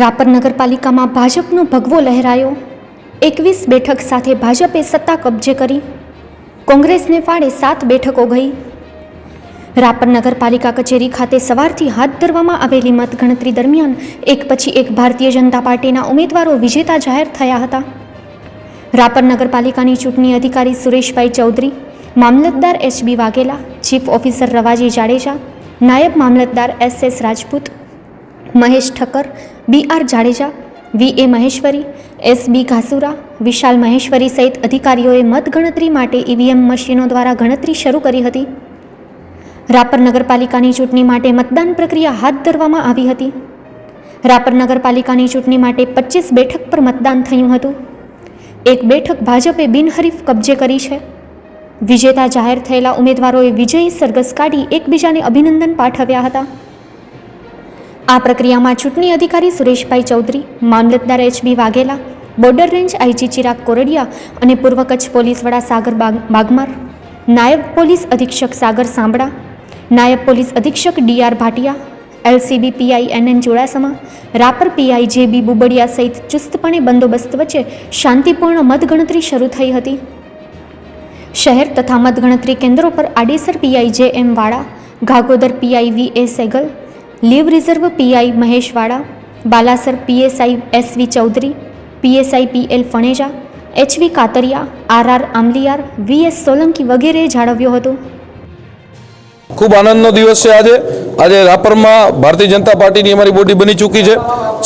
રાપર નગરપાલિકામાં ભાજપનો ભગવો લહેરાયો. એકવીસ બેઠક સાથે ભાજપે સત્તા કબજે કરી. કોંગ્રેસને ફાળે સાત બેઠકો ગઈ. રાપર નગરપાલિકા કચેરી ખાતે સવારથી હાથ ધરવામાં આવેલી મતગણતરી દરમિયાન એક પછી એક ભારતીય જનતા પાર્ટીના ઉમેદવારો વિજેતા જાહેર થયા હતા. રાપર નગરપાલિકાની ચૂંટણી અધિકારી સુરેશભાઈ ચૌધરી, મામલતદાર HB Vaghela, chief officer Ravaji Jadeja, નાયબ મામલતદાર S S Rajput, Mahesh Thakkar B R Jadeja, V A Maheshwari, S B Ghasura, Vishal Maheshwari સહિત અધિકારીઓએ મતગણતરી માટે ઈવીએમ મશીનો દ્વારા ગણતરી શરૂ કરી હતી. રાપર નગરપાલિકાની ચૂંટણી માટે મતદાન પ્રક્રિયા હાથ ધરવામાં આવી હતી. રાપર નગરપાલિકાની ચૂંટણી માટે પચીસ બેઠક પર મતદાન થયું હતું. એક બેઠક ભાજપે બિનહરીફ કબજે કરી છે. વિજેતા જાહેર થયેલા ઉમેદવારોએ વિજયી સરઘસ કાઢી એકબીજાને અભિનંદન પાઠવ્યા હતા. આ પ્રક્રિયામાં ચૂંટણી અધિકારી સુરેશભાઈ ચૌધરી, મામલતદાર HB Vaghela, border range IG Chirag Kordiya અને પૂર્વ કચ્છ પોલીસ વડા સાગર બાગ, બાગમાર, નાયબ પોલીસ અધિક્ષક સાગર સાંભળા, નાયબ પોલીસ અધિક્ષક D R Bhatia, LCB PI N N Chudasama, Rapar PI J B Bubadiya સહિત ચુસ્તપણે બંદોબસ્ત વચ્ચે શાંતિપૂર્ણ મતગણતરી શરૂ થઈ હતી. શહેર તથા મતગણતરી કેન્દ્રો પર Adesar PI J M Vala Ghagodar PI V A Segal leave reserve PI Maheshwada Balasar PSI SV Chaudhari, PSI PL Phaneja, HV Katariya R R Amaliyar V S Solanki વગેરેએ જાળવ્યો હતો. ખૂબ આનંદનો દિવસ છે આજે. આજે રાપરમાં ભારતીય જનતા પાર્ટીની અમારી બોડી બની ચૂકી છે.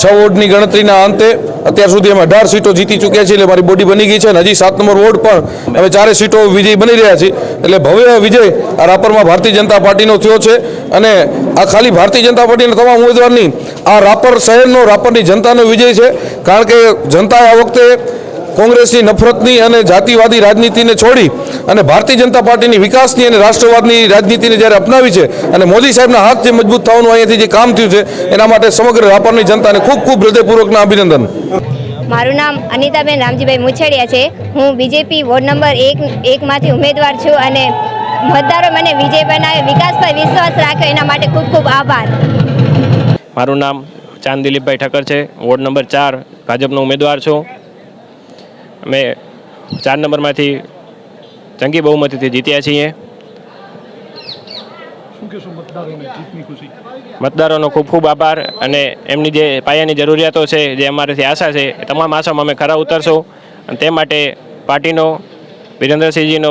છ વોટની ગણતરીના અંતે અત્યાર સુધી અમે અઢાર સીટો જીતી ચૂક્યા છીએ એટલે મારી બોડી બની ગઈ છે અને હજી સાત નંબર વોર્ડ પણ અમે ચારે સીટો વિજય બની રહ્યા છીએ. એટલે ભવ્ય વિજય આ રાપરમાં ભારતીય જનતા પાર્ટીનો થયો છે અને આ ખાલી ભારતીય જનતા પાર્ટીના તમામ ઉમેદવારની આ રાપર શહેરનો રાપરની જનતાનો વિજય છે. કારણ કે જનતાએ આ વખતે કોંગ્રેસની નફરતની અને જાતિવાદી રાજનીતિને છોડી અને ભારતીય જનતા પાર્ટીની વિકાસની અને રાષ્ટ્રવાદની રાજનીતિને જ્યારે અપનાવી છે અને મોદી સાહેબના હાથ જે મજબૂત થવાનું અહીંયાથી જે કામ થયું છે એના માટે સમગ્ર રાપરની જનતાને ખૂબ ખૂબ હૃદયપૂર્વકના અભિનંદન. મારું નામ અનિતાબેન રામજીભાઈ મુછડિયા છે. હું બીજેપી વોર્ડ નંબર એક એકમાંથી ઉમેદવાર છું અને મતદારો મને વિજય બનાવે વિકાસ પર વિશ્વાસ રાખ્યો એના માટે ખૂબ ખૂબ આભાર. મારું નામ ચાંદ દિલીપભાઈ ઠક્કર છે. વોર્ડ નંબર ચાર ભાજપનો ઉમેદવાર છું. અમે ચાર નંબરમાંથી જંગી બહુમતીથી જીત્યા છીએ. મતદારોનો ખૂબ ખૂબ આભાર અને એમની જે પાયાની જરૂરિયાતો છે જે અમારાથી આશા છે એ તમામ આશામાં અમે ખરા ઉતરશું. અને તે માટે પાર્ટીનો વિરેન્દ્રસિંહજીનો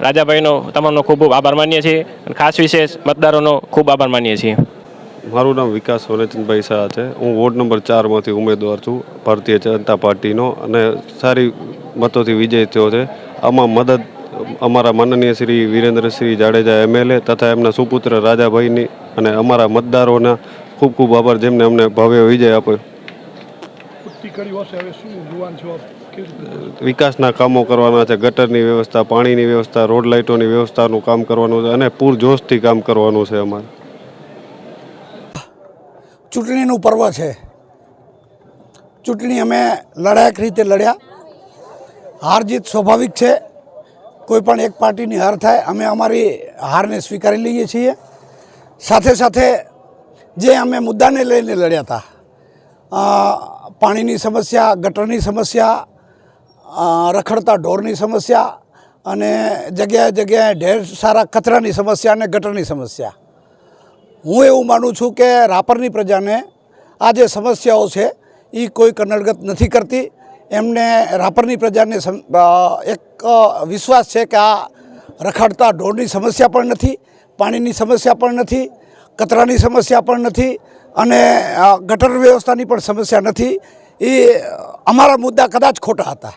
રાજાભાઈનો તમામનો ખૂબ ખૂબ આભાર માનીએ છીએ. અને ખાસ વિશેષ મતદારોનો ખૂબ આભાર માનીએ છીએ. મારું નામ વિકાસ વનચંદભાઈ શાહ છે. હું વોર્ડ નંબર ચારમાંથી ઉમેદવાર છું ભારતીય જનતા પાર્ટીનો અને સારી મતોથી વિજય થયો છે. આમાં મદદ અમારા માનનીય શ્રી વિરેન્દ્રસિંહ જાડેજા એમએલએ તથા એમના સુપુત્ર રાજાભાઈની અને અમારા મતદારોના ખૂબ ખૂબ આભાર જેમને અમને ભવ્ય વિજય આપ્યો. વિકાસના કામો કરવાના છે ગટરની વ્યવસ્થા પાણીની વ્યવસ્થા રોડ લાઇટોની વ્યવસ્થાનું કામ કરવાનું છે અને પૂરજોશથી કામ કરવાનું છે અમારે. ચૂંટણીનું પર્વ છે. ચૂંટણી અમે લડાયક રીતે લડ્યા. હાર જીત સ્વાભાવિક છે. કોઈ પણ એક પાર્ટીની હાર થાય, અમે અમારી હારને સ્વીકારી લઈએ છીએ. સાથે સાથે જે અમે મુદ્દાને લઈને લડ્યા હતા પાણીની સમસ્યા, ગટરની સમસ્યા રખડતા ઢોરની સમસ્યા અને જગ્યાએ જગ્યાએ ઢેર સારા કચરાની સમસ્યા અને ગટરની સમસ્યા. હું એવું માનું છું કે રાપરની પ્રજાને આ જે સમસ્યાઓ છે એ કોઈ કન્નડગત નથી કરતી. એમને રાપરની પ્રજાને એક વિશ્વાસ છે કે આ રખડતા ઢોરની સમસ્યા પણ નથી, પાણીની સમસ્યા પણ નથી, કચરાની સમસ્યા પણ નથી અને ગટર વ્યવસ્થાની પણ સમસ્યા નથી. એ અમારા મુદ્દા કદાચ ખોટા હતા.